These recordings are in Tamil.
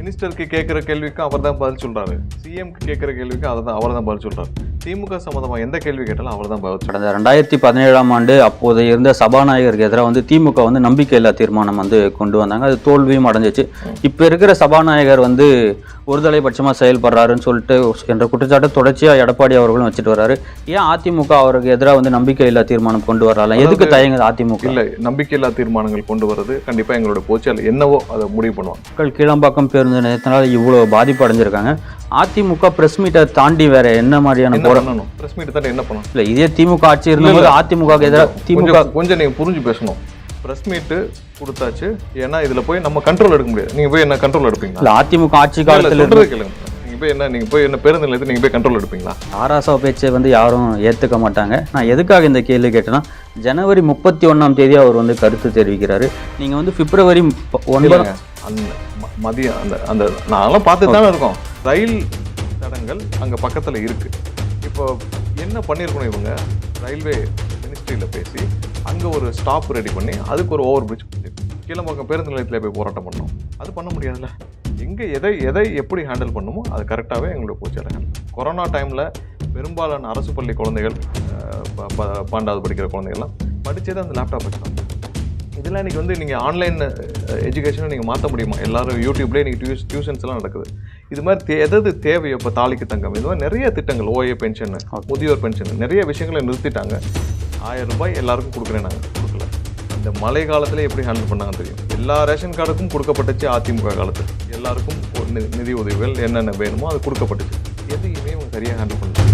மினிஸ்டருக்கு கேட்குற கேள்விக்கும் அவர் தான் பதில் சொல்றாரு. சிஎம்க்கு கேட்குற கேள்விக்கும் அவர் தான் அவர் தான் பதில் சொல்றாரு. திமுக சம்மந்தமா எந்த கேள்வி கேட்டாலும் அவர் தான் பதில் சொல்றாரு. கடந்த ரெண்டாயிரத்தி பதினேழாம் ஆண்டு அப்போது இருந்த சபாநாயகருக்கு எதிராக வந்து திமுக வந்து நம்பிக்கையில்லா தீர்மானம் வந்து கொண்டு வந்தாங்க. அது தோல்வியும் அடைஞ்சிச்சு. இப்போ இருக்கிற சபாநாயகர் வந்து ஒருதலைபட்சமாக செயல்படுறாருன்னு சொல்லிட்டு என்ற குற்றச்சாட்டு தொடர்ச்சியாக எடப்பாடி அவர்களும் வச்சுட்டு வர்றாரு. ஏன் அதிமுக அவருக்கு எதிராக வந்து நம்பிக்கையில்லா தீர்மானம் கொண்டு வரலாம் எதுக்கு தயங்குது அதிமுக? இல்ல நம்பிக்கையில்லா தீர்மானங்கள் கொண்டு வர்றது கண்டிப்பா எங்களோட போச்சால் என்னவோ அதை முடிவு பண்ணுவாங்க. மக்கள் கீழம்பாக்கம் பேருந்து நிலையத்தினால இவ்வளோ பாதிப்பு அடைஞ்சிருக்காங்க. அதிமுக பிரஸ் மீட்டை தாண்டி வேற என்ன மாதிரியான போராட்டம் பிரஸ் மீட் தான் என்ன பண்ணணும்? இல்லை இதே திமுக ஆட்சி இருந்தபோது அதிமுக எதிராக திமுக கொஞ்சம் கொஞ்சம் நீங்க புரிஞ்சு பேசணும். பிரஸ் மீட்டு கொடுத்தாச்சு. ஏன்னா இதுல போய் நம்ம கண்ட்ரோல் எடுக்க முடியாது. நீங்க போய் என்ன கண்ட்ரோல் எடுப்பீங்களா? இல்லை அதிமுக ஆட்சி காலத்தில் கேளுங்க. நீங்க போய் என்ன நீங்க போய் என்ன பேருந்து நிலையத்தில் நீங்க போய் கண்ட்ரோல் எடுப்பீங்களா? ஆராசா பேச்சை வந்து யாரும் ஏற்றுக்க மாட்டாங்க. நான் எதுக்காக இந்த கேள்வி கேட்டேன்னா ஜனவரி முப்பத்தி ஒன்றாம் தேதி அவர் வந்து கருத்து தெரிவிக்கிறாரு. நீங்கள் வந்து பிப்ரவரி ஒன்பது. அந்த மதியம் அந்த அந்த நாங்களாம் பார்த்து தானே இருக்கோம். ரயில் தடங்கள் அங்க பக்கத்துல இருக்கு. இப்போ என்ன பண்ணியிருக்கணும் இவங்க? ரயில்வே மினிஸ்ட்ரியில பேசி அங்கே ஒரு ஸ்டாப் ரெடி பண்ணி அதுக்கு ஒரு ஓவர் பிரிட்ஜ் கீழம்பாக்கம் பேருந்து நிலையத்தில் போய் போராட்டம் பண்ணோம். அது பண்ண முடியாதுல்ல. எங்கே எதை எதை எப்படி ஹேண்டில் பண்ணுமோ அது கரெக்டாகவே எங்களுக்கு பூச்சால ஹேண்டில் கொரோனா டைமில் பெரும்பாலான அரசு பள்ளி குழந்தைகள் ப- ப- பன்னெண்டாவது படிக்கிற குழந்தைகள்லாம் படிச்சது அந்த லேப்டாப் வச்சுதான் இதெல்லாம் இன்னைக்கு வந்து நீங்கள் ஆன்லைன் எஜுகேஷனை நீங்கள் மாற்ற முடியுமா? எல்லாரும் யூடியூப்லேயே இன்னைக்கு டியூஸ் டியூஷன்ஸ்லாம் நடக்குது. இது மாதிரி தே எதாவது தேவையோ இப்போ தாலிக்கு தங்கம் இது மாதிரி நிறைய திட்டங்கள் ஓஏ பென்ஷன் முதியோர் பென்ஷன் நிறைய விஷயங்களை நிறுத்திட்டாங்க. ஆயிரம் ரூபாய் எல்லாருக்கும் கொடுக்குறேன் நாங்கள் கொடுக்கல. இந்த மழை காலத்தில் எப்படி ஹேண்டில் பண்ணாங்க தெரியும். எல்லா ரேஷன் கார்டுக்கும் கொடுக்கப்பட்டுச்சு அதிமுக காலத்தில். எல்லாருக்கும் ஒரு நி- நிதி உதவிகள் என்னென்ன வேணுமோ அது கொடுக்கப்பட்டுச்சு. எதையுமே அவங்க சரியாக ஹேண்டில் பண்ணல.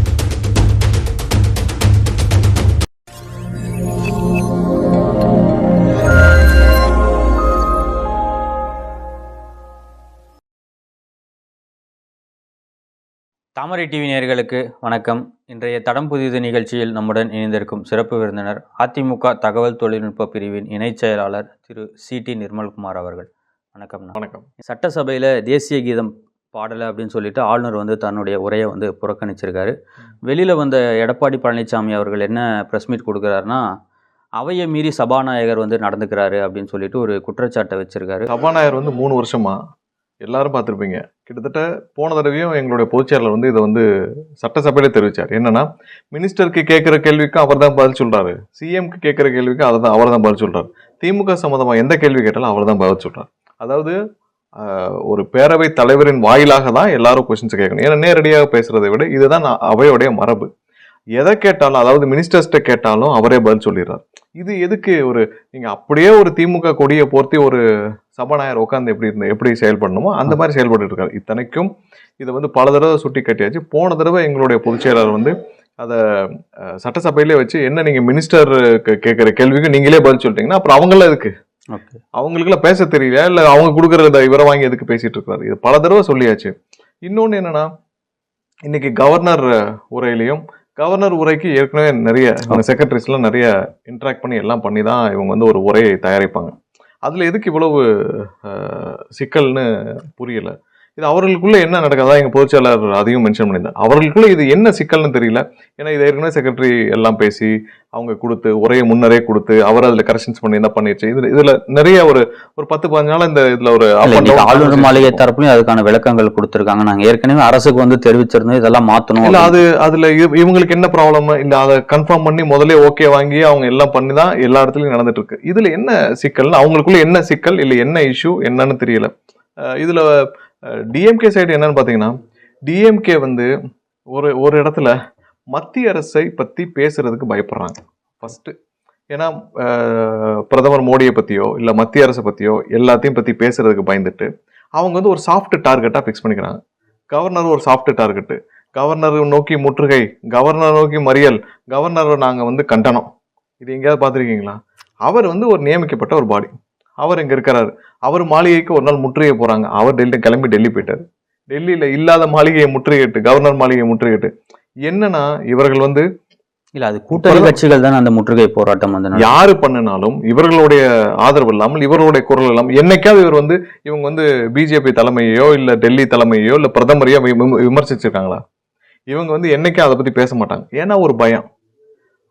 தாமரை டிவி நேர்களுக்கு வணக்கம். இன்றைய தடம் புதிது நிகழ்ச்சியில் நம்முடன் இணைந்திருக்கும் சிறப்பு விருந்தினர் அதிமுக தகவல் தொழில்நுட்ப பிரிவின் இணைச் செயலாளர் திரு சி டி நிர்மல்குமார் அவர்கள். வணக்கம்ண்ணா வணக்கம். சட்டசபையில் தேசிய கீதம் பாடலை அப்படின்னு சொல்லிட்டு ஆளுநர் வந்து தன்னுடைய உரையை வந்து புறக்கணிச்சிருக்காரு. வெளியில் வந்த எடப்பாடி பழனிசாமி அவர்கள் என்ன ப்ரெஸ் மீட் கொடுக்குறாருன்னா அவையை மீறி சபாநாயகர் வந்து நடந்துக்கிறாரு அப்படின்னு சொல்லிட்டு ஒரு குற்றச்சாட்டை வச்சிருக்காரு. சபாநாயகர் வந்து மூணு வருஷமா எல்லாரும் பார்த்துருப்பீங்க. கிட்டத்தட்ட போன தடவையும் எங்களுடைய பொதுச்செயலாளர் வந்து இதை வந்து சட்டசபையில தெரிவிச்சார். என்னன்னா மினிஸ்டருக்கு கேட்குற கேள்விக்கும் அவர் தான் பதில் சொல்றாரு. சிஎம்க்கு கேட்குற கேள்விக்கும் அதை தான் அவர் தான் பதில் சொல்றாரு. திமுக சம்மந்தமாக எந்த கேள்வி கேட்டாலும் அவர் தான் பதில் சொல்றாரு. அதாவது ஒரு பேரவை தலைவரின் வாயிலாக தான் எல்லாரும் கொஸ்டின்ஸ் கேட்கணும். ஏன்னா நேரடியாக பேசுறதை விட இதுதான் நான் அவையோடைய மரபு. எதை கேட்டாலும் அதாவது மினிஸ்டர்ஸ்கிட்ட கேட்டாலும் அவரே பதில் சொல்லிடுறார். இது எதுக்கு ஒரு நீங்க அப்படியே ஒரு திமுக கொடியை போர்த்தி ஒரு சபாநாயகர் உட்காந்து எப்படி இருந்த எப்படி செயல்படணுமோ அந்த மாதிரி செயல்பட்டு இருக்காரு. இத்தனைக்கும் இதை வந்து பல தடவை சுட்டி காட்டியாச்சு போன தடவை எங்களுடைய பொதுச் செயலாளர் வந்து அதை சட்டசபையிலே வச்சு என்ன நீங்க மினிஸ்டர் கேட்குற கேள்விக்கு நீங்களே பதில் சொல்லிட்டீங்கன்னா அப்புறம் அவங்கள எதுக்கு? ஓகே. அவங்களுக்குலாம் பேச தெரியல இல்ல அவங்க கொடுக்குற இந்த இவரை வாங்கி எதுக்கு பேசிட்டு இருக்காரு? இது பல தடவை சொல்லியாச்சு. இன்னொன்னு என்னன்னா இன்னைக்கு கவர்னர் உரையிலையும் கவர்னர் உரைக்கு ஏற்கனவே நிறைய செக்ரட்டரிஸ்லாம் நிறைய இன்ட்ராக்ட் பண்ணி எல்லாம் பண்ணி தான் இவங்க வந்து ஒரு உரையை தயாரிப்பாங்க. அதில் எதுக்கு இவ்வளவு சிக்கல்னு புரியலை? இது அவர்களுக்குள்ள என்ன நடக்காதா? எங்க பொதுச்செயலாளர் அதையும் மென்ஷன் பண்ணியிருந்தார். அவர்களுக்குள்ள இது என்ன சிக்கல்னு தெரியல. ஏன்னா இது ஏற்கனவே செக்ரட்டரி எல்லாம் பேசி அவங்க கொடுத்து உரையை முன்னரே கொடுத்து அவர் அதுல கரெக்ஷன்ஸ் பண்ணி என்ன பண்ணிடுச்சு இதுல இதுல நிறைய ஒரு ஒரு பத்து பதினஞ்சு நாள் இந்த இதுல ஒரு ஆளுநர் மாளிகை தரப்புலையும் அதுக்கான விளக்கங்கள் கொடுத்துருக்காங்க. நாங்க ஏற்கனவே அரசுக்கு வந்து தெரிவிச்சிருந்தோம். இதெல்லாம் மாத்தணும் இல்ல அது அதுல இவ- இவங்களுக்கு என்ன ப்ராப்ளம் இல்ல அதை கன்ஃபார்ம் பண்ணி முதல்ல ஓகே வாங்கி அவங்க எல்லாம் பண்ணி தான் எல்லா இடத்துலயும் நடந்துட்டு இருக்கு இதுல என்ன சிக்கல்னா அவங்களுக்குள்ள என்ன சிக்கல் இல்ல என்ன இஷ்யூ என்னன்னு தெரியல. இதுல டிஎம்கே சைடு என்னன்னு பார்த்தீங்கன்னா டிஎம்கே வந்து ஒரு ஒரு இடத்துல மத்திய அரசை பற்றி பேசுகிறதுக்கு பயப்படுறாங்க. ஃபஸ்ட்டு ஏன்னா பிரதமர் மோடியை பற்றியோ இல்லை மத்திய அரசை பற்றியோ எல்லாத்தையும் பற்றி பேசுகிறதுக்கு பயந்துட்டு அவங்க வந்து ஒரு சாஃப்ட் டார்கெட்டாக ஃபிக்ஸ் பண்ணிக்கிறாங்க. கவர்னர் ஒரு சாஃப்ட் டார்கெட்டு கவர்னர் நோக்கி முற்றுகை கவர்னர் நோக்கி மறியல் கவர்னரை நாங்கள் வந்து கண்டனம். இது எங்கேயாவது பார்த்துருக்கீங்களா? அவர் வந்து ஒரு நியமிக்கப்பட்ட ஒரு பாடி அவர் இங்க இருக்கிறாரு அவர் மாளிகைக்கு ஒரு நாள் முற்றுகை போறாங்க. அவர் டெல்லி கிளம்பி டெல்லி போயிட்டாரு. டெல்லியில இல்லாத மாளிகையை முற்றுகையிட்டு கவர்னர் மாளிகையை முற்றுகையிட்டு என்னன்னா இவர்கள் வந்து இல்ல அது கூட்டணி கட்சிகள் தானே அந்த முற்றுகை போராட்டம் வந்து. யாரு பண்ணினாலும் இவர்களுடைய ஆதரவு இல்லாமல் இவர்களுடைய குரல் இல்லாமல் என்னைக்காவது இவர் வந்து இவங்க வந்து பிஜேபி தலைமையோ இல்ல டெல்லி தலைமையோ இல்ல பிரதமரையோ விம- விமர்சிச்சிருக்காங்களா? இவங்க வந்து என்னைக்கும் அதை பத்தி பேச மாட்டாங்க. ஏன்னா ஒரு பயம்.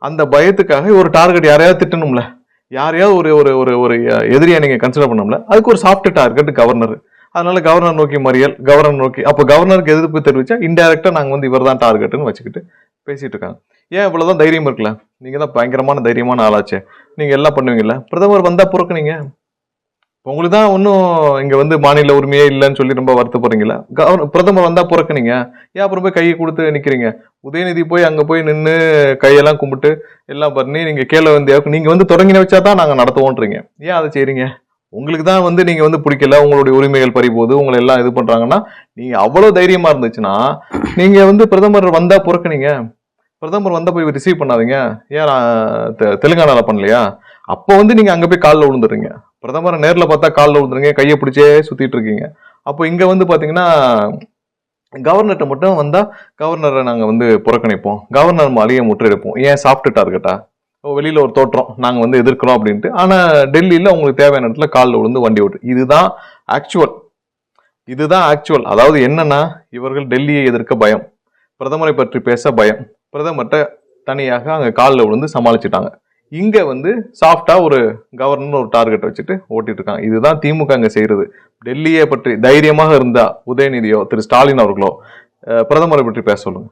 அந்த பயத்துக்காக ஒரு டார்கெட் யாரையாவது திட்டணும்ல? யாரையாவது ஒரு ஒரு ஒரு ஒரு எதிரியை நீங்கள் கன்சிடர் பண்ணோம்ல அதுக்கு ஒரு சாஃப்ட் டார்கெட் கவர்னர் அதனால கவர்னர் நோக்கி மறியல் கவர்னர் நோக்கி அப்போ கவர்னருக்கு எதிர்ப்பு தெரிவிச்சா இன்டெரக்டாக நாங்கள் வந்து இவர் தான் டார்கெட்னு வச்சுக்கிட்டு பேசிகிட்டு இருக்காங்க. ஏன் இவ்வளோதான் தைரியம் இருக்குல்ல? நீங்கள் தான் பயங்கரமான தைரியமான ஆளாச்சு. நீங்கள் எல்லாம் பண்ணுவீங்கல்ல? பிரதமர் வந்தால் புறக்குனீங்க. உங்களுக்கு தான் ஒன்றும் இங்கே வந்து மாநில உரிமையே இல்லைன்னு சொல்லி ரொம்ப வருத்தப்படுறீங்களா கவர் பிரதமர் வந்தால் புறக்கணிங்க. ஏன் அப்புறம் போய் கையை கொடுத்து நிற்கிறீங்க உதயநிதி போய் அங்கே போய் நின்று கையெல்லாம் கும்பிட்டு எல்லாம் பண்ணி நீங்கள் கேள்வி வந்து நீங்கள் வந்து தொடங்கின வச்சா தான் நாங்கள் நடத்துவோன்றீங்க. ஏன் அதை செய்கிறீங்க உங்களுக்கு தான் வந்து நீங்கள் வந்து பிடிக்கல உங்களுடைய உரிமைகள் பறிபோது உங்களை எல்லாம் இது பண்ணுறாங்கன்னா நீங்கள் அவ்வளோ தைரியமாக இருந்துச்சுன்னா நீங்கள் வந்து பிரதமர் வந்தால் புறக்கணிங்க. பிரதமர் வந்தால் போய் ரிசீவ் பண்ணாதீங்க. ஏன் நான் தெ- பண்ணலையா? அப்போ வந்து நீங்க அங்க போய் காலில் விழுந்துடுறீங்க. பிரதமரை நேரில் பார்த்தா காலில் விழுந்துருங்க கையை பிடிச்சே சுத்திட்டு இருக்கீங்க. அப்போ இங்க வந்து பாத்தீங்கன்னா கவர்னர்கிட்ட மட்டும் வந்தா கவர்னரை நாங்கள் வந்து புறக்கணிப்போம். கவர்னர் மாளிகை முற்றெடுப்போம் ஏன் சாப்பிட்டு டார்கெட்டா வெளியில ஒரு தோற்றம் நாங்கள் வந்து எதிர்க்கிறோம் அப்படின்ட்டு. ஆனா டெல்லியில் உங்களுக்கு தேவையான இடத்துல காலில் விழுந்து வண்டி ஓட்டு. இதுதான் ஆக்சுவல் இதுதான் ஆக்சுவல் அதாவது என்னன்னா இவர்கள் டெல்லியை எதிர்க்க பயம். பிரதமரை பற்றி பேச பயம். பிரதமர்கிட்ட தனியாக அங்கே காலில் விழுந்து சமாளிச்சிட்டாங்க. இங்கே வந்து சாஃப்டாக ஒரு கவர்னர் ஒரு டார்கெட் வச்சுட்டு ஓட்டிட்டு இருக்காங்க இதுதான் திமுக அங்கே செய்கிறது டெல்லியை பற்றி தைரியமாக இருந்தா உதயநிதியோ திரு ஸ்டாலின் அவர்களோ பிரதமரை பற்றி பேச சொல்லுங்க.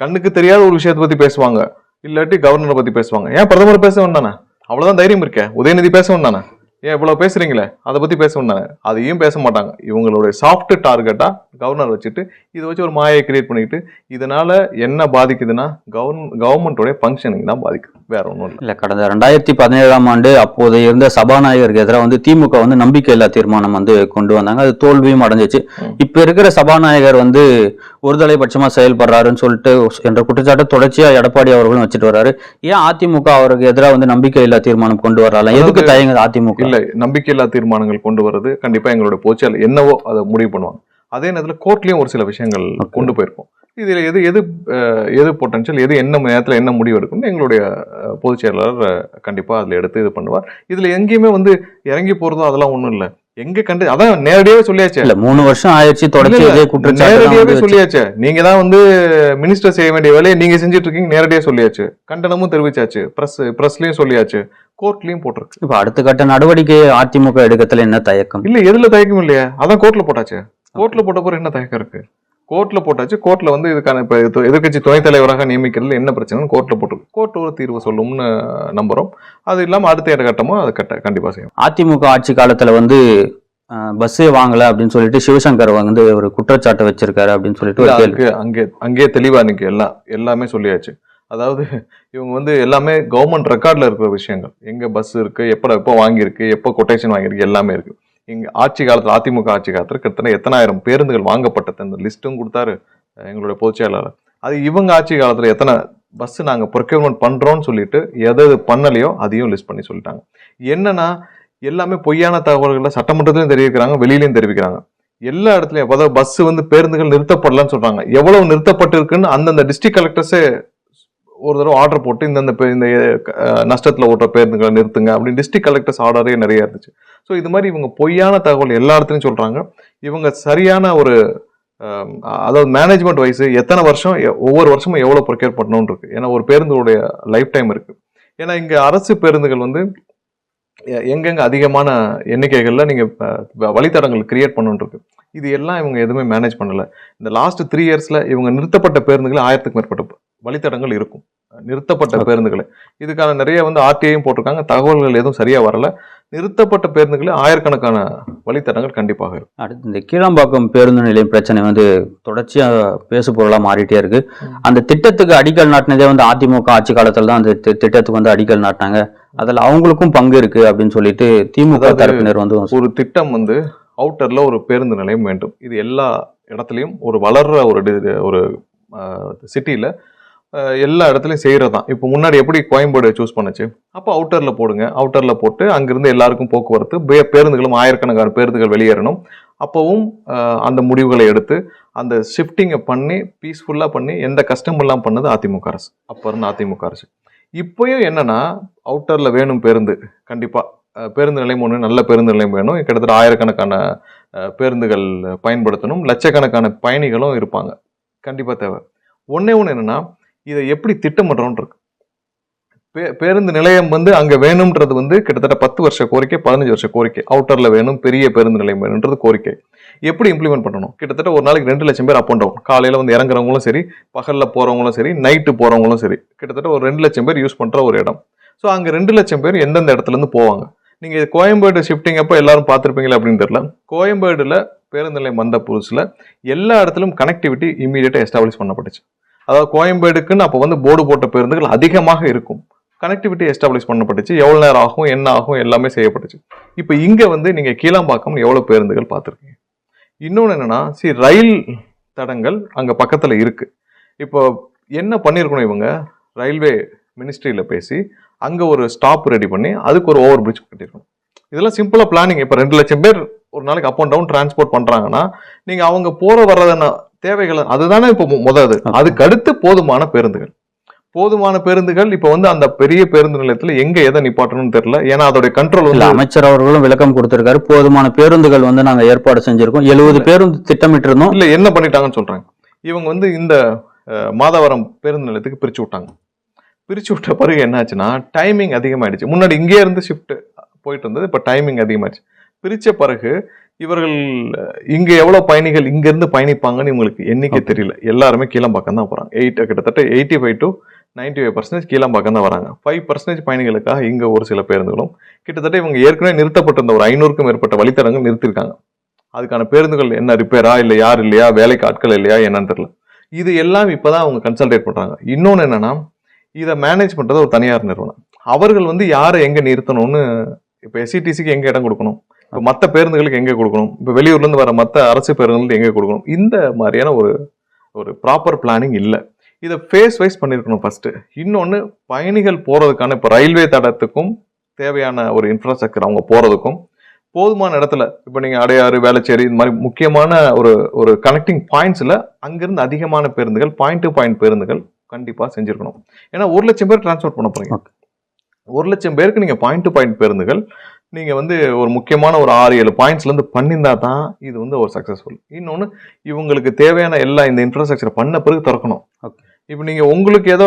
கண்ணுக்கு தெரியாத ஒரு விஷயத்தை பற்றி பேசுவாங்க. இல்லாட்டி கவர்னரை பற்றி பேசுவாங்க. ஏன் பிரதமர் பேச வேண்டானே அவ்வளோதான் தைரியம் இருக்கே. உதயநிதி பேச வேண்டானே ஏன் இவ்வளோ பேசுறீங்களே? அதை பற்றி பேச வேண்டானே அதையும் பேச மாட்டாங்க. இவங்களுடைய சாஃப்ட் டார்கெட்டாக கவர்னர் வச்சுட்டு இதை வச்சு ஒரு மாயை கிரியேட் பண்ணிட்டு இதனால என்ன பாதிக்குதுன்னா கவர்ன் கவர்மெண்டோட ஃபங்க்ஷனிங் தான் பாதிக்குது. வேற ஒன்றும் இல்லை. இல்ல கடந்த ரெண்டாயிரத்தி பதினேழாம் ஆண்டு அப்போது இருந்த சபாநாயகருக்கு எதிராக வந்து திமுக வந்து நம்பிக்கையில்லா தீர்மானம் வந்து கொண்டு வந்தாங்க. அது தோல்வியும் அடைஞ்சிச்சு. இப்ப இருக்கிற சபாநாயகர் வந்து ஒருதலை பட்சமா செயல்படுறாருன்னு சொல்லிட்டு என்ற குற்றச்சாட்டு தொடர்ச்சியா எடப்பாடி அவர்களும் வச்சுட்டு வர்றாரு. ஏன் அதிமுக அவருக்கு எதிராக வந்து நம்பிக்கையில்லா தீர்மானம் கொண்டு வரலாம் எதுக்கு தயங்குது அதிமுக? இல்ல நம்பிக்கையில்லா தீர்மானங்கள் கொண்டு வர்றது கண்டிப்பா எங்களுடைய போச்சால் என்னவோ அதை முடிவு பண்ணுவாங்க. அதே நேரத்துல கோர்ட்லயும் ஒரு சில விஷயங்கள். கொண்டு போயிருக்கோம். இதுல எது எது எது பொட்டன்ஷியல் எது என்ன நேரத்துல என்ன முடிவு எடுக்கணும்னு எங்களுடைய பொதுச் செயலாளர் அஹ், கண்டிப்பா அதுல எடுத்து இது பண்ணுவார். இதுல எங்கேயுமே வந்து இறங்கி போறதோ அதெல்லாம் ஒண்ணும் இல்ல. எங்க கண்டு அதான் நேரடியாவே சொல்லியாச்சே. இல்ல மூணு வருஷம் ஆயிடுச்சு தொடர்ச்சி இதே குற்றச்சாட்டு நேரடியாவே சொல்லியாச்சு. நீங்க தான் வந்து மினிஸ்டர் செய்ய வேண்டிய வேலையை நீங்க செஞ்சுட்டு இருக்கீங்க நேரடியா சொல்லியாச்சு. கண்டனமும் தெரிவிச்சாச்சு. பிரஸ் பிரஸ்லயும் சொல்லியாச்சு. கோர்ட்லயும் போட்டிருக்கு. இப்ப அடுத்த கட்ட நடவடிக்கை அதிமுக எடுக்கத்துல என்ன தயக்கம்? இல்ல எதுல தயக்கம் இல்லையா. அதான் கோர்ட்ல போட்டாச்சு. கோர்ட்ல போட்ட பிறகு என்ன தயக்கம் இருக்கு? கோர்ட்ல போட்டாச்சு கோர்ட்ல வந்து இதுக்கான இப்ப இது எதிர்க்கட்சி துணைத் தலைவராக நியமிக்கிறதுல என்ன பிரச்சனைன்னு கோர்ட்ல போட்டிருக்கு கோர்ட் ஒரு தீர்வு சொல்லும்னு நம்புறோம். அது இல்லாம அடுத்த கட்டமும் அது கட்ட கண்டிப்பா செய்யும். அதிமுக ஆட்சி காலத்துல வந்து பஸ்ஸே வாங்கல அப்படின்னு சொல்லிட்டு சிவசங்கர் வந்து ஒரு குற்றச்சாட்டு வச்சிருக்காரு அப்படின்னு சொல்லிட்டு அங்கே அங்கேயே தெளிவா நிக்கு எல்லாம் எல்லாமே சொல்லியாச்சு. அதாவது இவங்க வந்து எல்லாமே கவர்மெண்ட் ரெக்கார்ட்ல இருக்கிற விஷயங்கள். எங்க பஸ் இருக்கு எப்ப எப்போ வாங்கியிருக்கு எப்போ கொட்டேஷன் வாங்கியிருக்கு எல்லாமே இருக்கு. இங்க ஆட்சி காலத்துல அதிமுக ஆட்சி காலத்துல கிட்டத்தட்ட எத்தனாயிரம் பேருந்துகள் வாங்கப்பட்டது. அந்த லிஸ்ட்டும் கொடுத்தாரு எங்களுடைய பொதுச் செயலாளர். அது இவங்க ஆட்சி காலத்துல எத்தனை பஸ் நாங்க ப்ரொக்யூர்மெண்ட் பண்றோம்னு சொல்லிட்டு எது எது பண்ணலையோ அதையும் லிஸ்ட் பண்ணி சொல்லிட்டாங்க. என்னன்னா எல்லாமே பொய்யான தகவல்களை சட்டமன்றத்திலையும் தெரிவிக்கிறாங்க வெளியிலையும் தெரிவிக்கிறாங்க. எல்லா இடத்துலையும் அதாவது பஸ் வந்து பேருந்துகள் நிறுத்தப்படலன்னு சொல்றாங்க. எவ்வளவு நிறுத்தப்பட்டிருக்குன்னு அந்தந்த டிஸ்ட்ரிக்ட் கலெக்டர்ஸே ஒரு தடவை ஆர்டர் போட்டு இந்தந்த இந்த நஷ்டத்தில் ஓட்டுற பேருந்துகளை நிறுத்துங்க அப்படின்னு டிஸ்ட்ரிக்ட் கலெக்டர்ஸ் ஆர்டரே நிறைய இருந்துச்சு. ஸோ இது மாதிரி இவங்க பொய்யான தகவல் எல்லா இடத்துலையும் சொல்கிறாங்க இவங்க சரியான ஒரு அதாவது மேனேஜ்மெண்ட் வைஸ் எத்தனை வருஷம் ஒவ்வொரு வருஷமும் எவ்வளோ ப்ரொக்யூர் பண்ணணும்னு இருக்குது ஏன்னா ஒரு பேருந்துடைய லைஃப் டைம் இருக்குது ஏன்னா இங்கே அரசு பேருந்துகள் வந்து எ- அதிகமான எண்ணிக்கைகளில் நீங்கள் வ- வழித்தடங்கள் கிரியேட் பண்ணணுன்ருக்கு இது எல்லாம் இவங்க எதுவுமே மேனேஜ் பண்ணலை. இந்த லாஸ்ட் த்ரீ இயர்ஸில் இவங்க நிறுத்தப்பட்ட பேருந்துகள் ஆயிரத்துக்கு மேற்பட்ட வழித்தடங்கள் இருக்கும். நிறுத்தப்பட்ட. பேருந்துகள். இதுக்கான நிறைய வந்து ஆர்டிஐயும் போட்டிருக்காங்க. தகவல்கள் எதுவும் சரியா வரல. நிறுத்தப்பட்ட பேருந்துகள் ஆயிரக்கணக்கான வழித்தடங்கள் கண்டிப்பாக இருக்கும். அடுத்து இந்த கீழாம்பாக்கம் பேருந்து நிலையம் பிரச்சனை வந்து தொடர்ச்சியா பேசு பொருளா மாறிட்டே இருக்கு. அந்த திட்டத்துக்கு அடிக்கல் நாட்டினதே வந்து அதிமுக ஆட்சி காலத்துல தான் அந்த திட்டத்துக்கு வந்து அடிக்கல் நாட்டினாங்க. அதுல அவங்களுக்கும் பங்கு இருக்கு அப்படின்னு சொல்லிட்டு திமுக தரப்பினர் வந்து ஒரு திட்டம் வந்து அவுட்டர்ல ஒரு பேருந்து நிலையம் வேண்டும். இது எல்லா இடத்துலையும் ஒரு வளர்ற ஒரு ஒரு சிட்டியில எல்லா இடத்துலையும் செய்கிறது தான் இப்போ முன்னாடி எப்படி கோயம்பேடு சூஸ் பண்ணுச்சு? அப்போ அவுட்டரில் போடுங்க. அவுட்டரில் போட்டு அங்கேருந்து எல்லாருக்கும் போக்குவரத்து பேருந்துகளும் ஆயிரக்கணக்கான பேருந்துகள் வெளியேறணும். அப்போவும் அந்த முடிவுகளை எடுத்து அந்த ஷிஃப்டிங்கை பண்ணி பீஸ்ஃபுல்லாக பண்ணி எந்த கஷ்டமெல்லாம் பண்ணது அதிமுக அரசு. அப்போ இருந்த அதிமுக அரசு. இப்போயும் என்னென்னா அவுட்டரில் வேணும் பேருந்து கண்டிப்பாக பேருந்து நிலையம் ஒன்று நல்ல பேருந்து நிலையம் வேணும். கிட்டத்தட்ட ஆயிரக்கணக்கான பேருந்துகள் பயன்படுத்தணும். லட்சக்கணக்கான பயணிகளும் இருப்பாங்க. கண்டிப்பாக தேவை. ஒன்றே ஒன்று என்னென்னா இதை எப்படி திட்டமிடுறோம்னு இருக்கு பே- பேருந்து நிலையம் வந்து அங்கே வேணும்ன்றது வந்து கிட்டத்தட்ட பத்து வருஷ கோரிக்கை பதினஞ்சு வருஷ கோரிக்கை. அவுட்டரில் வேணும் பெரிய பேருந்து நிலையம் வேணுன்றது கோரிக்கை. எப்படி இம்ப்ளிமெண்ட் பண்ணணும்? கிட்டத்தட்ட ஒரு நாளைக்கு ரெண்டு லட்சம் பேர் அப் அண்ட் டவுன் காலையில் வந்து இறங்குறவங்களும் சரி பகலில் போகிறவங்களும் சரி நைட்டு போகிறவங்களும் சரி கிட்டத்தட்ட ஒரு ரெண்டு லட்சம் பேர் யூஸ் பண்ணுற ஒரு இடம். ஸோ அங்கே ரெண்டு லட்சம் பேர் எந்தெந்த இடத்துல இருந்து போவாங்க? நீங்கள் கோயம்பேடு ஷிஃப்டிங் அப்போ எல்லாரும் பார்த்துருப்பீங்களா அப்படின்னு தெரியல. கோயம்பேடில் பேருந்து நிலையம் வந்த புதுசில் எல்லா இடத்துலையும் கனெக்டிவிட்டி இம்மீடியட்டாக எஸ்டாப்ளிஷ் பண்ணப்பட்டுச்சு. அதாவது கோயம்பேடுக்குன்னு அப்போ வந்து போர்டு போட்ட பேருந்துகள் அதிகமாக இருக்கும். கனெக்டிவிட்டி எஸ்டாப்ளிஷ் பண்ணப்பட்டுச்சு. எவ்வளோ நேரம் ஆகும் என்ன ஆகும் எல்லாமே செய்யப்பட்டுச்சு. இப்போ இங்கே வந்து நீங்கள் கீழாம்பாக்கம் எவ்வளோ பேருந்துகள் பார்த்துருக்கீங்க? இன்னொன்று என்னென்னா சி ரயில் தடங்கள் அங்கே பக்கத்தில் இருக்குது இப்போ என்ன பண்ணியிருக்கணும் இவங்க? ரயில்வே மினிஸ்ட்ரியில் பேசி அங்கே ஒரு ஸ்டாப் ரெடி பண்ணி அதுக்கு ஒரு ஓவர் பிரிட்ஜ் கட்டியிருக்கணும் இதெல்லாம் சிம்பிளாக பிளானிங் இப்போ ரெண்டு லட்சம் பேர் ஒரு நாளைக்கு அப் அண்ட் டவுன் டிரான்ஸ்போர்ட் பண்ணுறாங்கன்னா நீங்கள் அவங்க போகிற வர்றதை தேவைகளை அதுதானே இப்போ முதல் அதுக்கு அடுத்து போதுமான பேருந்துகள். போதுமான பேருந்துகள் இப்போ வந்து அந்த பெரிய பேருந்து நிலையத்துல எங்க எதை நிப்பாட்டணும்னு தெரியல. ஏன்னா அதோட கண்ட்ரோல் இல்ல வந்து அமைச்சர் அவர்களும் விளக்கம் கொடுத்திருக்காரு. போதுமான பேருந்துகள் வந்து நாங்க ஏற்பாடு செஞ்சிருக்கோம். எழுபது பேருந்து திட்டமிட்டு இருந்தோம் இல்ல என்ன பண்ணிட்டாங்கன்னு சொல்றாங்க. இவங்க வந்து இந்த மாதவரம் பேருந்து நிலையத்துக்கு பிரிச்சு விட்டாங்க. பிரிச்சு விட்ட பிறகு என்னாச்சுன்னா டைமிங் அதிகமாயிடுச்சு. முன்னாடி இங்கே இருந்து ஷிஃப்ட் போயிட்டு இருந்தது இப்போ டைமிங் அதிகமாயிடுச்சு. பிரிச்ச பிறகு இவர்கள் இங்க எவ்வளவு பயணிகள் இங்க இருந்து பயணிப்பாங்கன்னு இவங்களுக்கு எண்ணிக்கை தெரியல. எல்லாருமே கீழம்பாக்கம் தான் போறாங்க. எயிட் கிட்டத்தட்ட eighty five to ninety five percentage Keezhambakkam தான் வராங்க. ஃபைவ் பர்சன்டேஜ் பயணிகளுக்காக இங்க ஒரு சில பேருந்துகளும் கிட்டத்தட்ட இவங்க ஏற்கனவே நிறுத்தப்பட்டிருந்த ஒரு ஐநூறுக்கும் மேற்பட்ட வழித்தடங்கள் நிறுத்திருக்காங்க அதுக்கான பேருந்துகள் என்ன ரிப்பேரா இல்ல யார் இல்லையா வேலைக்கு ஆட்கள் இல்லையா என்னன்னு தெரியல. இது எல்லாம் இப்பதான் அவங்க கன்சல்டேட் பண்றாங்க. இன்னொன்னு என்னன்னா இதை மேனேஜ் பண்றது ஒரு தனியார் நிறுவனம். அவர்கள் வந்து யாரை எங்க நிறுத்தணும்னு இப்போ எஸ்சிடிசிக்கு எங்க இடம் கொடுக்கணும்? இப்போ மற்ற பேருந்துகளுக்கு எங்க கொடுக்கணும்? இப்போ வெளியூர்ல இருந்து வர மற்ற அரசு பேருந்துகளுக்கு எங்க கொடுக்கணும்? இந்த மாதிரியான ஒரு ஒரு ப்ராப்பர் பிளானிங் இல்லை. இதை ஃபேஸ் வைஸ் பண்ணியிருக்கணும் ஃபர்ஸ்ட் இன்னொன்று பயணிகள் போறதுக்கான இப்போ ரயில்வே தடத்துக்கும் தேவையான ஒரு இன்ஃப்ராஸ்ட்ரக்சர் அவங்க போறதுக்கும் போதுமான இடத்துல இப்போ நீங்க அடையாறு வேளச்சேரி இந்த மாதிரி முக்கியமான ஒரு ஒரு கனெக்டிங் பாயிண்ட்ஸ்ல அங்கிருந்து அதிகமான பேருந்துகள் பாயிண்ட் டு பாயிண்ட் பேருந்துகள் கண்டிப்பா செஞ்சிருக்கணும். ஏன்னா ஒரு லட்சம் பேர் டிரான்ஸ்போர்ட் பண்ண போறீங்க. ஒரு லட்சம் பேருக்கு நீங்க பாயிண்ட் டு பாயிண்ட் பேருந்துகள் நீங்க வந்து ஒரு முக்கியமான ஒரு ஆறு ஏழு பாயிண்ட்ஸ்ல இருந்து பண்ணியிருந்தா தான் இது வந்து ஒரு சக்சஸ்ஃபுல் இன்னொன்னு இவங்களுக்கு தேவையான எல்லா இந்த இன்ஃப்ராஸ்ட்ரக்சர் பண்ண பிறகு திறக்கணும். இப்போ நீங்க உங்களுக்கு ஏதோ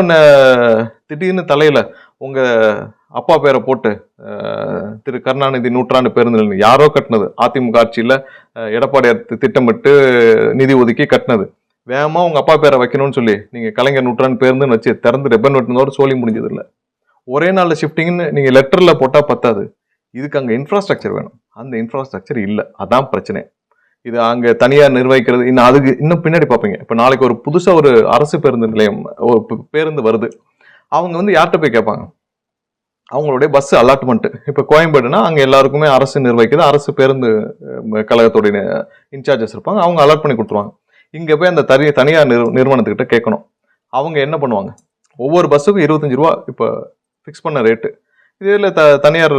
திடீர்னு தலையில உங்க அப்பா பேரை போட்டு திரு கருணாநிதி நூற்றாண்டு பேருந்து யாரோ கட்டினது. அதிமுக ஆட்சியில தி- திட்டமிட்டு நிதி ஒதுக்கி கட்டினது. வேகமா உங்க அப்பா பேரை வைக்கணும்னு சொல்லி நீங்க கலைஞர் நூற்றாண்டு பேருந்துன்னு வச்சு திறந்து ரெப்பன் வெட்டினதோட சோழி முடிஞ்சது இல்ல ஒரே நாள்ல ஷிஃப்டிங்னு நீங்க லெட்டர்ல போட்டா பத்தாது. இதுக்கு அங்கே இன்ஃப்ராஸ்ட்ரக்சர் வேணும். அந்த இன்ஃப்ராஸ்ட்ரக்சர் இல்லை. அதான் பிரச்சனை. இது அங்கே தனியார் நிர்வகிக்கிறது. இன்னும் அதுக்கு இன்னும் பின்னாடி பார்ப்பீங்க. இப்போ நாளைக்கு ஒரு புதுசாக ஒரு அரசு பேருந்து நிலையம் ஒரு பேருந்து வருது. அவங்க வந்து யார்கிட்ட போய் கேட்பாங்க? அவங்களுடைய பஸ் அலாட்மெண்ட்டு இப்போ கோயம்பேடுனா அங்கே எல்லாருக்குமே அரசு நிர்வகிக்குது. அரசு பேருந்து கழகத்துடைய இன்சார்ஜஸ் இருப்பாங்க. அவங்க அலாட் பண்ணி கொடுத்துருவாங்க. இங்கே போய் அந்த தனி தனியார் நிறு நிறுவனத்துக்கிட்ட கேட்கணும். அவங்க என்ன பண்ணுவாங்க? ஒவ்வொரு பஸ்ஸுக்கும் இருபத்தஞ்சு ரூபா இப்போ ஃபிக்ஸ் பண்ண ரேட்டு இதில் த தனியார்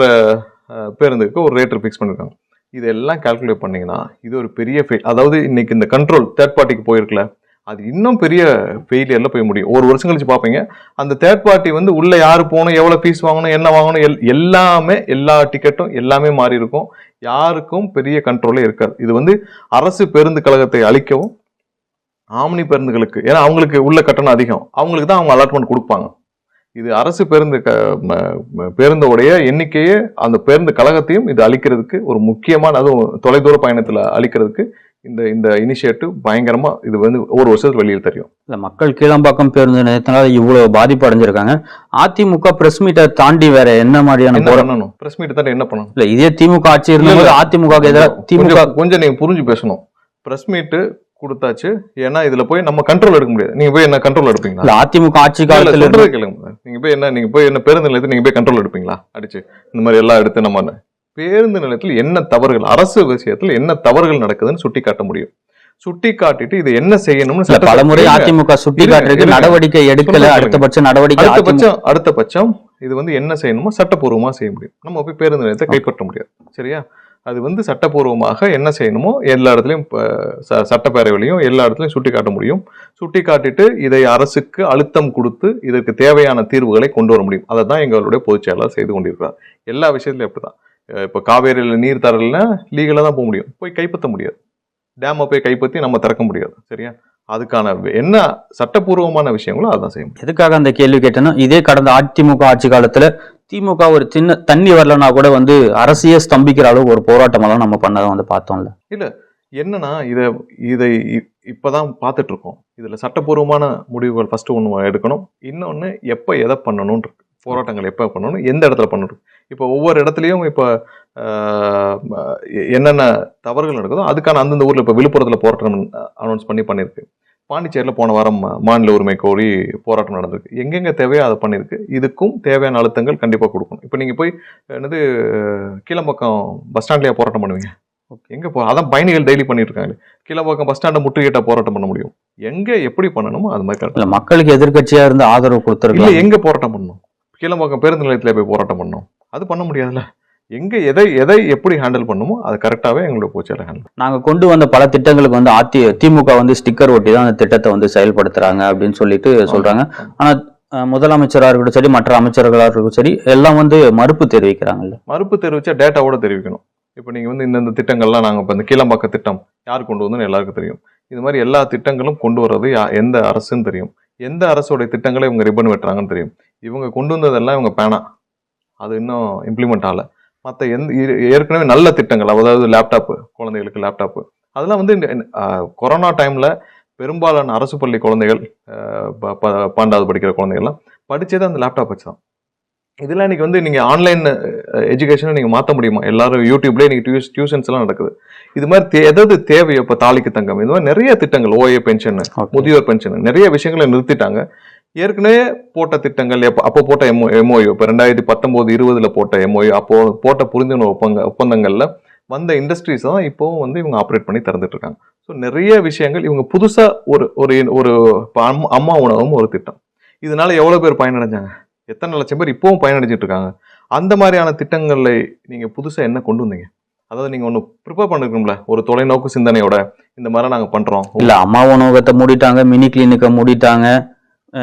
பேருந்துக்கு ஒரு ரேட்டு ஃபிக்ஸ் பண்ணியிருக்காங்க இதெல்லாம் கால்குலேட் பண்ணிங்கன்னா இது ஒரு பெரிய ஃபெயில் அதாவது இன்றைக்கி இந்த கண்ட்ரோல் தேர்ட் பார்ட்டிக்கு போயிருக்கல அது இன்னும் பெரிய ஃபெயிலியரில் போய் முடியும். ஒரு வருஷம் கழிச்சு பார்ப்பீங்க அந்த தேர்ட் பார்ட்டி வந்து உள்ளே யார் போகணும் எவ்வளோ ஃபீஸ் வாங்கணும் என்ன வாங்கணும் எல் எல்லாமே எல்லா டிக்கெட்டும் எல்லாமே மாறி இருக்கும். யாருக்கும் பெரிய கண்ட்ரோலே இருக்காது. இது வந்து அரசு பேருந்து கழகத்தை அழிக்கவும் ஆம்னி பேருந்துகளுக்கு ஏன்னா அவங்களுக்கு உள்ள கட்டணம் அதிகம். அவங்களுக்கு தான் அவங்க அலாட்மெண்ட் கொடுப்பாங்க. இது அரசு பேருந்து க பேருந்தோடைய எண்ணிக்கையே அந்த பேருந்து கழகத்தையும் இது அழிக்கிறதுக்கு ஒரு முக்கியமான அதுவும் தொலைதூர பயணத்துல அழிக்கிறதுக்கு இந்த இந்த இனிஷியேட்டிவ் பயங்கரமா இது வந்து ஒரு வருஷத்துக்கு வெளியில் தெரியும். இல்ல மக்கள் கீழம்பாக்கம் பேருந்து நிலையத்தினால இவ்வளவு பாதிப்பு அடைஞ்சிருக்காங்க. அதிமுக பிரஸ் மீட்டை தாண்டி வேற என்ன மாதிரியான பண்ணணும்? பிரஸ் மீட் தான் என்ன பண்ணணும்? இல்ல இதே திமுக ஆட்சி இருந்தபோது. அதிமுக எதிராக திமுக கொஞ்சம் கொஞ்சம் நீங்க புரிஞ்சு பேசணும். பிரஸ் மீட் கொடுத்தாச்சு. ஏன்னா இதுல போய் நம்ம கண்ட்ரோல் எடுக்க முடியாது. நீங்க போய் என்ன கண்ட்ரோல் எடுப்பீங்களா? அதிமுக ஆட்சி காலத்துல கேளுங்க நீங்க போய் என்ன நீங்க போய் என்ன பேருந்து நிலையத்தில் நீங்க போய் கண்ட்ரோல் எடுப்பீங்களா? அடிச்சு. இந்த மாதிரி எல்லாம் எடுத்து நம்ம பேருந்து நிலையத்தில் என்ன தவறுகள் அரசு விஷயத்துல என்ன தவறுகள் நடக்குதுன்னு சுட்டி காட்ட முடியும். சுட்டி காட்டிட்டு இது என்ன செய்யணும்னு பலமுறை அதிமுக சுட்டி காட்டுறதுக்கு. நடவடிக்கை எடுக்கல சொல்றேன் அடுத்தபட்ச நடவடிக்கை அடுத்தபட்சம் அடுத்தபட்சம் இது வந்து என்ன செய்யணுமோ சட்டப்பூர்வமா செய்ய முடியும். நம்ம போய் பேருந்து நிலையத்தை கைப்பற்ற முடியாது. சரியா? அது வந்து சட்டப்பூர்வமாக என்ன செய்யணுமோ எல்லா இடத்துலையும் ச- சட்டப்பேரவையிலையும் எல்லா இடத்துலையும் சுட்டி காட்ட முடியும். சுட்டி காட்டிட்டு இதை அரசுக்கு அழுத்தம் கொடுத்து இதற்கு தேவையான தீர்வுகளை கொண்டு வர முடியும். அதை தான் எங்களுடைய பொதுச் செயலாளர் செய்து கொண்டிருக்கிறார். எல்லா விஷயத்துலையும் அப்படி தான் இப்போ காவேரியில் நீர் தரலைன்னா லீகலாக தான் போக முடியும். போய் கைப்பற்ற முடியாது. டேமை போய் கைப்பற்றி நம்ம திறக்க முடியாது. சரியா? அதுக்கான என்ன சட்டப்பூர்வமான விஷயங்களோ அதான் செய்யும் எதுக்காக அந்த கேள்வி கேட்டேன்னா இதே கடந்த அதிமுக ஆட்சி காலத்தில் திமுக ஒரு சின்ன தண்ணி வரலன்னா கூட வந்து அரசியே ஸ்தம்பிக்கிற அளவுக்கு ஒரு போராட்டமெல்லாம் நம்ம பண்ணதை வந்து பார்த்தோம்ல. என்னன்னா இதை இதை இப்போதான் பார்த்துட்டு இருக்கோம் இதுல சட்டப்பூர்வமான முடிவுகள் ஃபர்ஸ்ட் ஒன்று எடுக்கணும். இன்னொன்று எப்போ எதை பண்ணணும்னு இருக்கு? போராட்டங்கள் எப்போ பண்ணணும்? எந்த இடத்துல பண்ணணும் இப்போ ஒவ்வொரு இடத்துலையும் இப்போ என்னென்ன தவறுகள் நடக்குதோ அதுக்கான அந்தந்த ஊரில் இப்போ விழுப்புரத்தில் போராட்டம் அனௌன்ஸ் பண்ணி பண்ணியிருக்கு பாண்டிச்சேரியில் போன வாரம் மாநில உரிமை கோரி போராட்டம் நடந்திருக்கு. எங்கெங்க தேவையோ அதை பண்ணியிருக்கு இதுக்கும் தேவையான அழுத்தங்கள் கண்டிப்பாக கொடுக்கணும். இப்போ நீங்கள் போய் என்னது கீழம்பக்கம் பஸ் ஸ்டாண்ட்லேயே போராட்டம் பண்ணுவீங்க. எங்கே போ அதான் பயணிகள் டெய்லி பண்ணிட்டு இருக்காங்க கீழம்பாக்கம் பஸ் ஸ்டாண்டை முற்றுகையிட்ட போராட்டம் பண்ண முடியும். எங்க எப்படி பண்ணணுமோ அது மாதிரி. இல்ல மக்களுக்கு எதிர்க்கட்சியா இருந்து ஆதரவு இல்ல கொடுத்துருக்கலாம் எங்க போராட்டம் பண்ணணும்? கீழம்பாக்கம் பேருந்து நிலையத்துல போய் போராட்டம் பண்ணணும். அது பண்ண முடியாதுல்ல. எங்க எதை எதை எப்படி ஹேண்டில் பண்ணுமோ அது கரெக்டாவே எங்களுடைய போச்சால ஹேண்டில் நாங்க கொண்டு வந்த பல திட்டங்களுக்கு வந்து அதி திமுக வந்து ஸ்டிக்கர் ஒட்டி தான் அந்த திட்டத்தை வந்து செயல்படுத்துறாங்க அப்படின்னு சொல்லிட்டு சொல்றாங்க. ஆனா அஹ், முதலமைச்சரா இருக்கட்டும் சரி மற்ற அமைச்சர்களா இருக்கட்டும் சரி எல்லாம் வந்து மறுப்பு தெரிவிக்கிறாங்கல்ல. மறுப்பு தெரிவிச்சா டேட்டாவோட தெரிவிக்கணும். இப்போ நீங்க வந்து இந்தந்த திட்டங்கள்லாம் நாங்க இப்போ இந்த கீழம்பாக்க திட்டம் யார் கொண்டு வந்தோம்னு எல்லாருக்கும் தெரியும். இது மாதிரி எல்லா திட்டங்களும் கொண்டு வர்றது எந்த அரசுன்னு தெரியும். எந்த அரசோடைய திட்டங்களை இவங்க ரிப்பன் வெட்டுறாங்கன்னு தெரியும். இவங்க கொண்டு வந்ததெல்லாம் இவங்க பேனா. அது இன்னும் இம்ப்ளிமெண்ட் ஆகல. மற்ற எந்த ஏற்கனவே நல்ல திட்டங்கள் அதாவது லேப்டாப்பு குழந்தைகளுக்கு லேப்டாப்பு அதெல்லாம் வந்து கொரோனா டைம்ல பெரும்பாலான அரசு பள்ளி குழந்தைகள் பன்னெண்டாவது படிக்கிற குழந்தைகள்லாம் படிச்சது அந்த லேப்டாப் வச்சு தான் இதெல்லாம் இன்னைக்கு வந்து நீங்க ஆன்லைன் எஜுகேஷனை நீங்க மாத்த முடியுமா? எல்லாரும் யூடியூப்லேயே இன்னைக்கு டியூஸ் டியூஷன்ஸ் எல்லாம் நடக்குது. இது மாதிரி தே- எதாவது தேவையோ இப்போ தாலிக்கு தங்கம் இது மாதிரி நிறைய திட்டங்கள் ஓஏ பென்ஷன். முதியோர் பென்ஷன் நிறைய விஷயங்களை நிறுத்திட்டாங்க. ஏற்கனவே போட்ட திட்டங்கள் எப்போ அப்போ போட்ட எம்ஓ எம்ஓயு இப்போ ரெண்டாயிரத்தி பத்தொம்போது இருபதில் போட்ட எம்ஓயு அப்போ போட்ட புரிந்துணர்வு ஒப்பங்க ஒப்பந்தங்களில் வந்த இண்டஸ்ட்ரீஸ் தான் இப்போவும் வந்து இவங்க ஆப்ரேட் பண்ணி திறந்துட்டு இருக்காங்க ஸோ நிறைய விஷயங்கள் இவங்க புதுசாக ஒரு ஒரு ஒரு அம்மா- அம்மா உணவும் ஒரு திட்டம். இதனால எவ்வளோ பேர் பயனடைஞ்சாங்க? எத்தனை லட்சம் பேர் இப்போவும் பயனடைஞ்சிட்டு இருக்காங்க அந்த மாதிரியான திட்டங்களில் நீங்கள் புதுசாக என்ன கொண்டு வந்தீங்க? அதாவது நீங்கள் ஒன்று ப்ரிப்பேர் பண்ணிருக்கணும்ல ஒரு தொலைநோக்கு சிந்தனையோட இந்த மாதிரி நாங்கள் பண்ணுறோம் இல்லை அம்மா உணவகத்தை மூடிட்டாங்க மினி கிளினிக்கை மூடிட்டாங்க.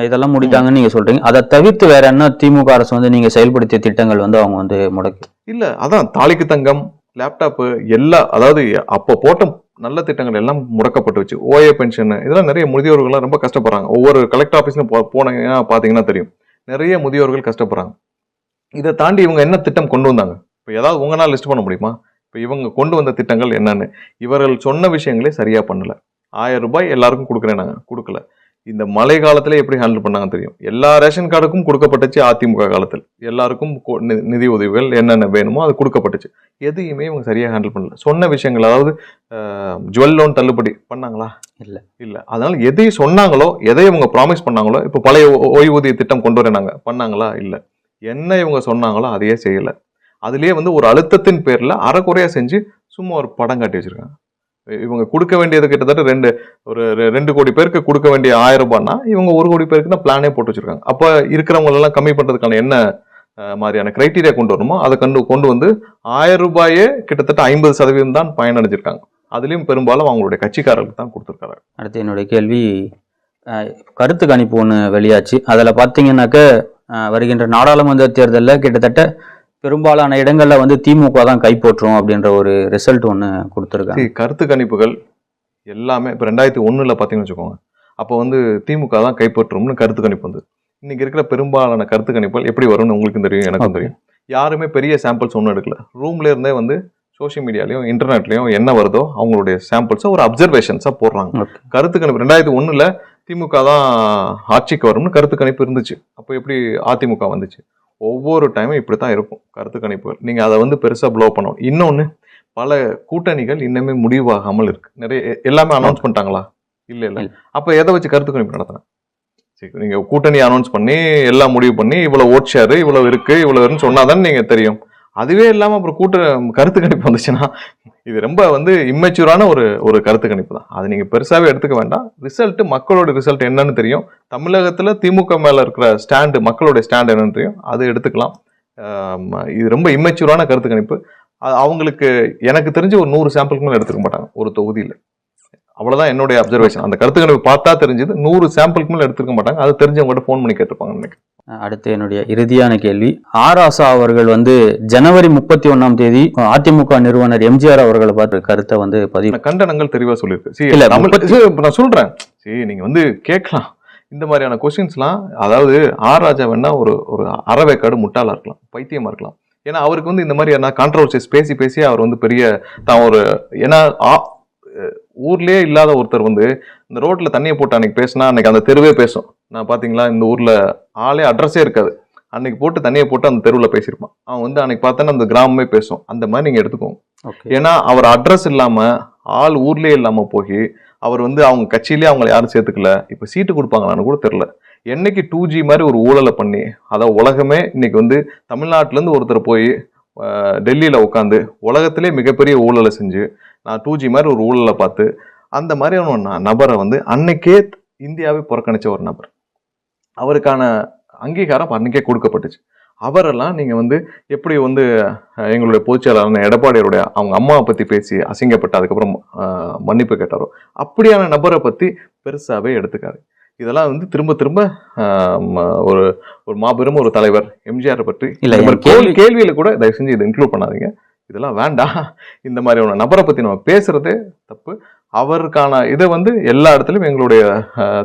இதெல்லாம் முடித்தாங்கன்னு நீங்க சொல்றீங்க. அதை தவிர்த்து வேற என்ன திமுக அரசு வந்து நீங்க செயல்படுத்திய திட்டங்கள் வந்து அவங்க வந்து முடக்கி இல்ல அதான் தாலிக்கு தங்கம் லேப்டாப்பு எல்லா அதாவது அப்போ போட்ட நல்ல திட்டங்கள் எல்லாம் முடக்கப்பட்டு வச்சு ஓஏ பென்ஷன் இதெல்லாம் நிறைய முதியோர்கள்லாம் ரொம்ப கஷ்டப்படுறாங்க. ஒவ்வொரு கலெக்டர் ஆஃபீஸ்னு போ போனீங்கன்னா பார்த்தீங்கன்னா தெரியும். நிறைய முதியோர்கள் கஷ்டப்படுறாங்க. இதை தாண்டி இவங்க என்ன திட்டம் கொண்டு வந்தாங்க? இப்போ ஏதாவது உங்களால் லிஸ்ட் பண்ண முடியுமா? இப்போ இவங்க கொண்டு வந்த திட்டங்கள் என்னன்னு. இவர்கள் சொன்ன விஷயங்களே சரியா பண்ணல. ஆயிரம் ரூபாய் எல்லாருக்கும் கொடுக்குறேன் நாங்கள் கொடுக்கல. இந்த மழை காலத்துல எப்படி ஹேண்டில் பண்ணாங்கன்னு தெரியும்? எல்லா ரேஷன் கார்டுக்கும் கொடுக்கப்பட்டுச்சு அதிமுக காலத்தில். எல்லாருக்கும் நிதி உதவிகள் என்னென்ன வேணுமோ அது கொடுக்கப்பட்டுச்சு. எதையுமே இவங்க சரியா ஹேண்டில் பண்ணல. சொன்ன விஷயங்கள் அதாவது ஜுவல் லோன் தள்ளுபடி பண்ணாங்களா? இல்ல. இல்ல. அதனால எதை சொன்னாங்களோ எதை இவங்க ப்ராமிஸ் பண்ணாங்களோ இப்போ பழைய ஓய்வூதிய திட்டம் கொண்டு வரேனாங்க பண்ணாங்களா? இல்ல. என்ன இவங்க சொன்னாங்களோ அதையே செய்யல. அதுலயே வந்து ஒரு அழுத்தத்தின் பேர்ல அறக்குறையா செஞ்சு சும்மா ஒரு படம் காட்டி வச்சிருக்காங்க. இவங்க கொடுக்க வேண்டியது கிட்டத்தட்ட ரெண்டு ஒரு ரெண்டு கோடி பேருக்கு கொடுக்க வேண்டிய ஆயிரம் ரூபாய்னா இவங்க ஒரு கோடி பேருக்கு தான் பிளானே போட்டு வச்சிருக்காங்க. அப்போ இருக்கிறவங்களெல்லாம் கம்மி பண்ணுறதுக்கான என்ன மாதிரியான கிரைட்டீரியா கொண்டு வரணுமோ அதை கொண்டு கொண்டு வந்து ஆயிரம் ரூபாயே கிட்டத்தட்ட ஐம்பது சதவீதம் தான் பயனடைஞ்சிருக்காங்க. அதுலேயும் பெரும்பாலும் அவங்களுடைய கட்சிக்காரர்களுக்கு தான் கொடுத்துருக்காங்க. அடுத்து என்னுடைய கேள்வி கருத்து கணிப்பு ஒன்று வெளியாச்சு. அதில் பார்த்தீங்கன்னாக்க வருகின்ற நாடாளுமன்ற தேர்தலில் கிட்டத்தட்ட பெரும்பாலான இடங்கள்ல வந்து திமுக தான் கைப்பற்றும் அப்படின்ற ஒரு ரிசல்ட் ஒன்று கொடுத்துருக்காங்க. கருத்து கணிப்புகள் எல்லாமே இப்போ ரெண்டாயிரத்தி ஒண்ணுல பார்த்தீங்கன்னு வச்சுக்கோங்க. அப்போ வந்து திமுக தான் கைப்பற்றும்னு கருத்து கணிப்பு வந்து. இன்னைக்கு இருக்கிற பெரும்பாலான கருத்து கணிப்புகள் எப்படி வரும்னு உங்களுக்கும் தெரியும் எனக்கும். தெரியும். யாருமே பெரிய சாம்பிள்ஸ் ஒன்றும் எடுக்கல. ரூம்ல இருந்தே வந்து சோஷியல் மீடியாலையும் இன்டர்நெட்லையும் என்ன வருதோ அவங்களுடைய சாம்பிள்ஸை ஒரு அப்சர்வேஷன்ஸாக போடுறாங்க. கருத்து கணிப்பு ரெண்டாயிரத்தி ஒண்ணுல திமுக தான் ஆட்சிக்கு வரும்னு கருத்து கணிப்பு இருந்துச்சு. அப்போ எப்படி அதிமுக வந்துச்சு? ஒவ்வொரு டைமும் இப்படி தான் இருக்கும். கருத்து கணிப்புகள். நீங்கள் அதை வந்து பெருசாக ப்ளோ பண்ணணும். இன்னொன்று பல கூட்டணிகள் இன்னுமே முடிவாகாமல் இருக்கு. நிறைய எல்லாமே அனௌன்ஸ் பண்ணிட்டாங்களா? இல்லை இல்லை. அப்போ எதை வச்சு கருத்து கணிப்பு நடத்தினேன் சரி நீங்கள் கூட்டணி அனௌன்ஸ் பண்ணி எல்லாம் முடிவு பண்ணி இவ்வளோ ஓட் ஷேர் இவ்வளோ இருக்கு இவ்வளோ இருக்குன்னு சொன்னாதான் நீங்கள் தெரியும். அதுவே இல்லாமல் அப்புறம் கூட்ட கருத்து கணிப்பு வந்துச்சுன்னா இது ரொம்ப வந்து இம்மெச்சூரான ஒரு ஒரு கருத்து கணிப்பு தான். அது நீங்கள் பெருசாகவே எடுத்துக்க வேண்டாம். ரிசல்ட்டு மக்களோட ரிசல்ட் என்னன்னு தெரியும். தமிழகத்தில் திமுக மேலே இருக்கிற ஸ்டாண்டு மக்களுடைய ஸ்டாண்ட் என்னன்னு தெரியும். அது எடுத்துக்கலாம். இது ரொம்ப இம்மெச்சூரான கருத்து கணிப்பு. அது அவங்களுக்கு எனக்கு தெரிஞ்சு ஒரு நூறு சாம்பிளுக்கு மேலே எடுத்துக்க மாட்டாங்க ஒரு தொகுதியில். அவ்வளவுதான் என்னுடைய அப்சர்வேஷன் அந்த கருத்து கணிப்பு பார்த்தா தெரிஞ்சது. நூறு சாம்பிளுக்கு மேலே எடுத்துக்க மாட்டாங்க. அது தெரிஞ்சவங்ககிட்ட ஃபோன் பண்ணி கேட்டிருப்பாங்க நினைக்கிறேன். அடுத்து என்னுடைய இறுதியான கேள்வி. ஆர் ஆசா அவர்கள் வந்து ஜனவரி முப்பத்தி ஒண்ணாம் தேதி அதிமுக நிறுவனர் எம்ஜிஆர் அவர்களை பார்த்து கருத்தை வந்து பதிவு கண்டனங்கள் தெளிவா சொல்லியிருக்கு. நான் சொல்றேன். சரி நீங்க வந்து கேட்கலாம். இந்த மாதிரியான கொஸ்டின்ஸ்லாம் அதாவது ஆர் ராஜா வேணா ஒரு ஒரு அறவேக்காடு முட்டாளா இருக்கலாம். பைத்தியமா இருக்கலாம். ஏன்னா அவருக்கு வந்து இந்த மாதிரி கான்ட்ரவர்சிஸ் பேசி பேசி அவர் வந்து பெரிய தான் ஒரு ஏன்னா ஊர்லயே இல்லாத ஒருத்தர் வந்து இந்த ரோட்ல தண்ணியை போட்டு அன்னைக்கு பேசினா அன்னைக்கு அந்த தெருவே பேசும். நான் பாத்தீங்களா இந்த ஊர்ல ஆளே அட்ரஸே இருக்காது. அன்னைக்கு போட்டு தண்ணியை போட்டு அந்த தெருவில் பேசியிருப்பான். அவன் வந்து அன்னைக்கு பார்த்தோன்னா அந்த கிராமமே பேசும். அந்த மாதிரி நீங்க எடுத்துக்கோங்க. ஏன்னா அவர் அட்ரஸ் இல்லாம ஆள் ஊர்லயே இல்லாம போய் அவர் வந்து அவங்க கட்சியிலே அவங்கள யாரும் சேர்த்துக்கல. இப்ப சீட்டு கொடுப்பாங்களான்னு கூட தெரியல. என்னைக்கு டூ ஜி மாதிரி ஒரு ஊழலை பண்ணி அதாவது உலகமே இன்னைக்கு வந்து தமிழ்நாட்டுல இருந்து ஒருத்தர் போய் டெல்லியில் உட்காந்து உலகத்திலே மிகப்பெரிய ஊழலை செஞ்சு நான் டூ ஜி மாதிரி ஒரு ஊழலை பார்த்து அந்த மாதிரியான நபரை வந்து அன்னைக்கே இந்தியாவை புறக்கணித்த ஒரு நபர். அவருக்கான அங்கீகாரம் அன்றைக்கே கொடுக்கப்பட்டுச்சு. அவரெல்லாம் நீங்கள் வந்து எப்படி வந்து எங்களுடைய பொதுச்செயலாளர் எடப்பாடியருடைய அவங்க அம்மாவை பற்றி பேசி அசிங்கப்பட்டு அதுக்கப்புறம் மன்னிப்பு கேட்டாரோ அப்படியான நபரை பற்றி பெருசாகவே எடுத்துக்காது இதெல்லாம் வந்து திரும்ப திரும்ப ஒரு ஒரு மாபெரும் ஒரு தலைவர் எம்ஜிஆர் பற்றி இல்ல, கேள்வியில கூட தயவு செஞ்சு இதை இன்க்ளூட் பண்ணாதீங்க. இதெல்லாம் வேண்டாம். இந்த மாதிரியான நபரை பத்தி நம்ம பேசுறதே தப்பு. அவருக்கான இதை வந்து எல்லா இடத்துலயும் எங்களுடைய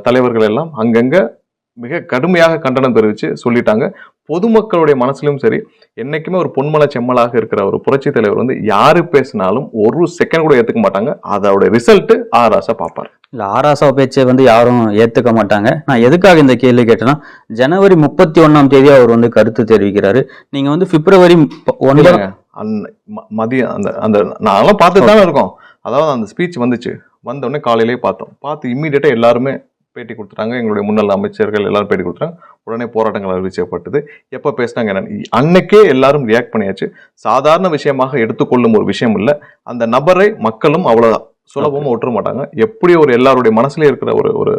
தலைவர்கள் எல்லாம் அங்கங்க மிக கடுமையாக கண்டனம் தெரிவிச்சு சொல்லிட்டாங்க. பொதுமக்களுடைய மனசுலயும் சரி என்னைக்குமே ஒரு பொன்மலை செம்மலாக இருக்கிற ஒரு புரட்சி தலைவர் வந்து யாரு பேசினாலும் ஒரு செகண்ட் கூட ஏத்துக்க மாட்டாங்க. அதோட ரிசல்ட் ஆராசா பார்ப்பார். இல்ல ஆராசா பேச்சை வந்து யாரும் ஏத்துக்க மாட்டாங்க. நான் எதுக்காக இந்த கேள்வி கேட்டேன்னா ஜனவரி முப்பத்தி ஒண்ணாம் தேதி அவர் வந்து கருத்து தெரிவிக்கிறாரு. நீங்க வந்து பிப்ரவரி ப- ஒன்பதாம் இல்லைங்க. அந்த ம- மதியம் அந்த அந்த நாங்களாம் பார்த்துட்டு தானே இருக்கோம். அதாவது அந்த ஸ்பீச் வந்துச்சு. வந்த உடனே காலையிலேயே பார்த்தோம். பார்த்து இம்மீடியட்டா எல்லாருமே பேட்டி கொடுத்துட்டாங்க. எங்களுடைய முன்னாள் அமைச்சர்கள் எல்லாரும் பேட்டி கொடுத்துட்டாங்க. உடனே போராட்டங்கள் அறிவிக்கப்பட்டது எப்போ பேசினாங்க என்னன்னு? அன்னைக்கே எல்லாரும் ரியாக்ட் பண்ணியாச்சு. சாதாரண விஷயமாக எடுத்துக்கொள்ளும் ஒரு விஷயம் இல்லை. அந்த நபரை மக்களும் அவ்வளோ சுலபமா விட்டுற மாட்டாங்க. எப்படி ஒரு எல்லாருடைய மனசுல இருக்கிற ஒரு ஒரு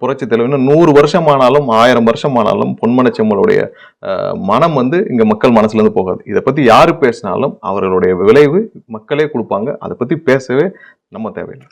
புரட்சி தலைவர் நூறு வருஷம் ஆனாலும் ஆயிரம் வருஷம் ஆனாலும் பொன்மன செம்மலுடைய அஹ், மனம் வந்து இங்க மக்கள் மனசுல இருந்து போகாது. இதை பத்தி யாரு பேசினாலும் அவர்களுடைய விளைவு மக்களே கொடுப்பாங்க. அதை பத்தி பேசவே நம்ம தேவையில்லை.